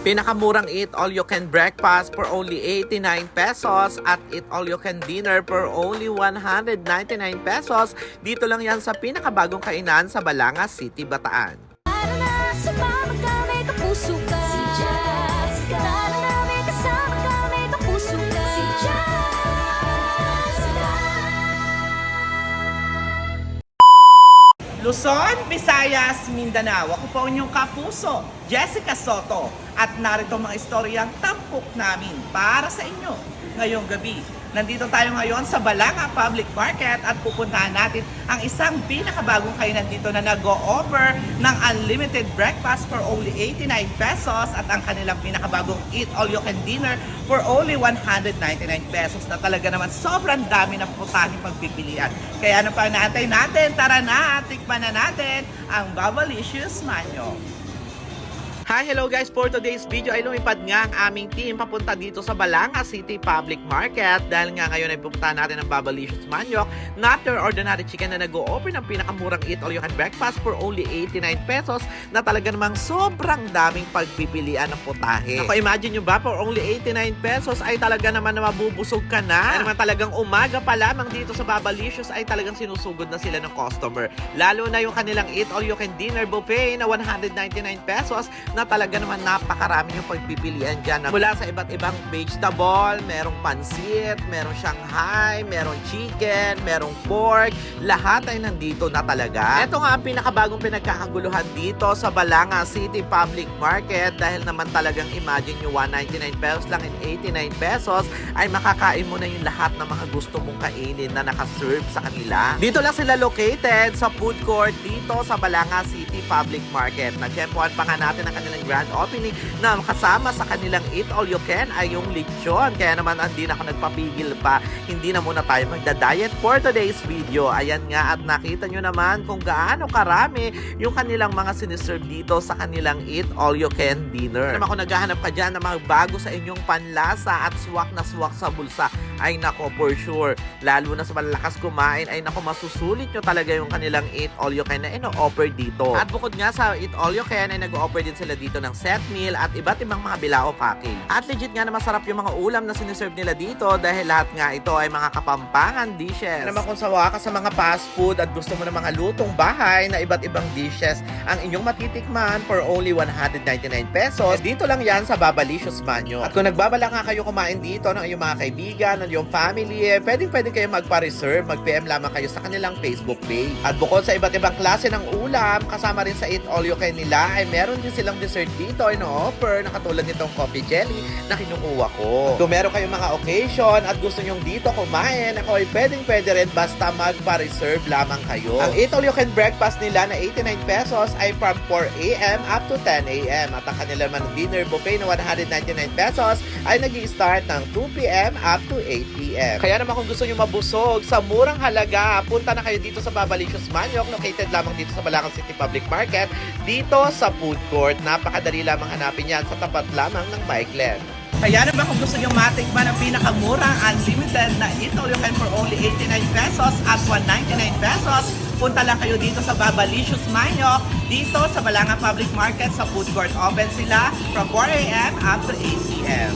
Pinakamurang eat all you can breakfast for only 89 pesos at eat all you can dinner for only 199 pesos. Dito lang yan sa pinakabagong kainan sa Balanga City, Bataan. Tara na, sumama ka, may kapuso ka Si Jazz Tara na, may kasama ka, may kapuso ka Si Jazz Luzon, Visayas, Mindanao. Ako po ang inyong kapuso, Jessica Soto. At narito mga istoryang tampok namin para sa inyo ngayong gabi. Nandito tayo ngayon sa Balanga Public Market at pupuntahan natin ang isang pinakabagong kainan dito na nag-o-offer ng unlimited breakfast for only 89 pesos at ang kanilang pinakabagong eat all you can dinner for only 199 pesos na talaga naman sobrang dami ng putahing pagpipilian. Kaya ano pa natin natin? Tara na, tikman na natin ang Babalicious Manyo. Hi, hello guys! For today's video ay lumipad nga ang aming team papunta dito sa Balanga City Public Market dahil nga ngayon ay pupuntahan natin ang Babalicious Manyok, not your ordinary chicken na nag-o-offer ng pinakamurang eat all you can breakfast for only 89 pesos na talaga namang sobrang daming pagpipilian ng putahe. Ako, imagine nyo ba, for only 89 pesos ay talaga naman na mabubusog ka na. Ay naman talagang umaga pa lamang dito sa Babalicious ay talagang sinusugod na sila ng customer. Lalo na yung kanilang eat all you can dinner buffet na 199 pesos na talaga naman napakarami yung pagpipilian dyan. Mula sa iba't ibang vegetable, merong pansit, merong shanghai, merong chicken, merong pork, lahat ay nandito na talaga. Ito nga ang pinakabagong pinagkakaguluhan dito sa Balanga City Public Market dahil naman talagang imagine nyo 199 pesos lang and 89 pesos ay makakain mo na yung lahat ng mga gusto mong kainin na nakaserve sa kanila. Dito lang sila located sa food court dito sa Balanga City Public Market. Nagsempuhan pa nga natin ang kanilang grand opening na kasama sa kanilang eat all you can ay yung lechon. Kaya naman hindi na ako nagpapigil pa. Hindi na muna tayo magda-diet for today's video. Ayan nga at nakita nyo naman kung gaano karami yung kanilang mga siniserve dito sa kanilang eat all you can dinner. Naman kung naghahanap ka dyan na magbago sa inyong panlasa at swak na swak sa bulsa, ay nako for sure. Lalo na sa malakas kumain, ay nako masusulit nyo talaga yung kanilang eat all you can na ino-offer dito. At bukod nga sa eat all you can, ay nag-offer din sila dito ng set meal at iba't ibang mga bilao packing. At legit nga na masarap yung mga ulam na siniserve nila dito dahil lahat nga ito ay mga kapampangan dishes. Naman kung sawa ka sa mga fast food at gusto mo ng mga lutong bahay na iba't ibang dishes ang inyong matitikman for only 199 pesos, dito lang yan sa Babalicious Manyo. At kung nagbabala nga kayo kumain dito ng iyong mga kaibigan, iyong family, eh, pwedeng pwedeng kayo magpa-reserve, mag-PM lamang kayo sa kanilang Facebook page. At bukod sa iba't ibang klase ng ulam, kasama rin sa Eat All You Can nila, ay meron din silang dessert dito ay no-offer na katulad nitong coffee jelly na kinukuha ko. Kung meron kayong mga occasion at gusto nyong dito kumain, ako ay pwedeng pwede rin basta magpa-reserve lamang kayo. Ang Eat All You Can breakfast nila na 89 pesos ay from 4 a.m. up to 10 a.m. At ang kanila man dinner buffet na 199 pesos ay nag start ng 2 p.m. up to 8 p.m. Kaya naman kung gusto nyo mabusog sa murang halaga, punta na kayo dito sa Babalicious Manyok, located lamang dito sa Balakang City Public Market, dito sa food court. Napakadali lamang hanapin yan sa tapat lamang ng bike lane. Kaya naman kung gusto nyo matikman ang pinakamurang unlimited na You Can for only 89 pesos at 199 pesos, punta lang kayo dito sa Babalicious Manyo, dito sa Balanga Public Market sa food court. Open sila from 4 a.m. up to 8 p.m.